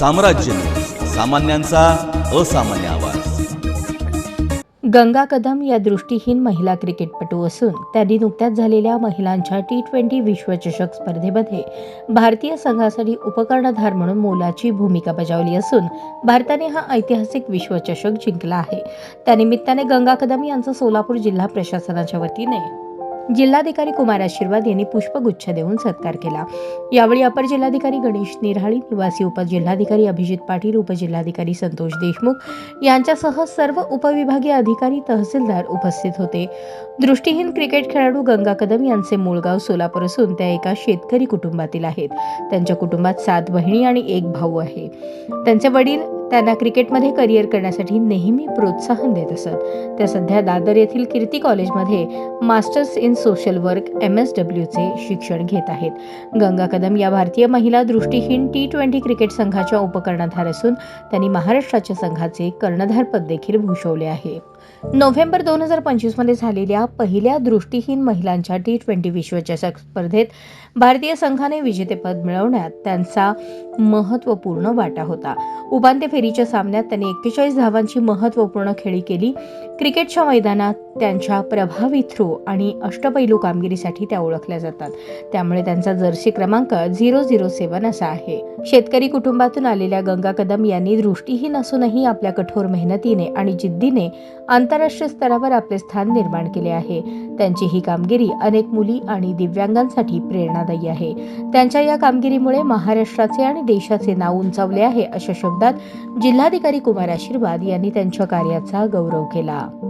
साम्राज्य. सामान्यांचा असामान्य आवाज. गंगा कदम या दृष्टीहीन महिला क्रिकेटपटू असून त्यांनी नुकत्याच झालेल्या महिलांच्या टी ट्वेंटी विश्वचषक स्पर्धेमध्ये भारतीय संघासाठी उपकर्णधार म्हणून मोलाची भूमिका बजावली असून भारताने हा ऐतिहासिक विश्वचषक जिंकला आहे. त्यानिमित्ताने गंगा कदम यांचा सोलापूर जिल्हा प्रशासनाच्या वतीने जिल्हाधिकारी कुमार आशीर्वाद यांनी पुष्पगुच्छ देऊन सत्कार केला. यावेळी अपर जिल्हाधिकारी गणेश निराळी निवासी उपजिल्हाधिकारी अभिजित पाटील उपजिल्हाधिकारी संतोष देशमुख यांच्यासह सर्व उपविभागीय अधिकारी तहसीलदार उपस्थित होते. दृष्टीहीन क्रिकेट खेळाडू गंगा कदम यांचे मूळ गाव सोलापूर असून त्या एका शेतकरी कुटुंबातील आहेत. त्यांच्या कुटुंबात सात बहिणी आणि एक भाऊ आहे. त्यांचे वडील त्यांना क्रिकेटमध्ये करिअर करण्यासाठी नेहमी प्रोत्साहन देत असत. त्या सध्या दादर येथील कीर्ती कॉलेजमध्ये masters in social work M S डब्ल्यूचे शिक्षण घेत आहेत. गंगा कदम या भारतीय महिला दृष्टीहीन टी ट्वेंटी क्रिकेट संघाच्या उपकर्णधार असून त्यांनी महाराष्ट्राच्या संघाचे कर्णधारपद देखील भूषवले आहे. नोव्हेंबर दोन हजार पंचवीसमध्ये झालेल्या पहिल्या दृष्टीहीन महिलांच्या टी ट्वेंटी विश्वचषक स्पर्धेत भारतीय संघाने विजेतेपद मिळवण्यात त्यांचा महत्त्वपूर्ण वाटा होता. उपांत्य फेरीच्या सामन्यात त्यांनी एक्केचाळीस धावांची महत्त्वपूर्ण खेळी केली. क्रिकेटच्या मैदानात त्यांच्या प्रभावी थ्रो आणि अष्टपैलू कामगिरीसाठी त्या ओळखल्या जातात. त्यामुळे त्यांचा जर्सी क्रमांक झिरो झिरो सेवन असा आहे. शेतकरी कुटुंबातून आलेल्या गंगा कदम यांनी दृष्टीहीन असूनही आपल्या कठोर मेहनतीने आणि जिद्दीने आंतरराष्ट्रीय स्तरावर आपले स्थान निर्माण केले आहे. त्यांची ही कामगिरी अनेक मुली आणि दिव्यांगांसाठी प्रेरणादायी आहे. त्यांच्या या कामगिरीमुळे महाराष्ट्राचे आणि देशाचे नाव उंचावले आहे अशा शब्दात जिल्हाधिकारी कुमार आशीर्वाद यांनी त्यांच्या कार्याचा गौरव केला.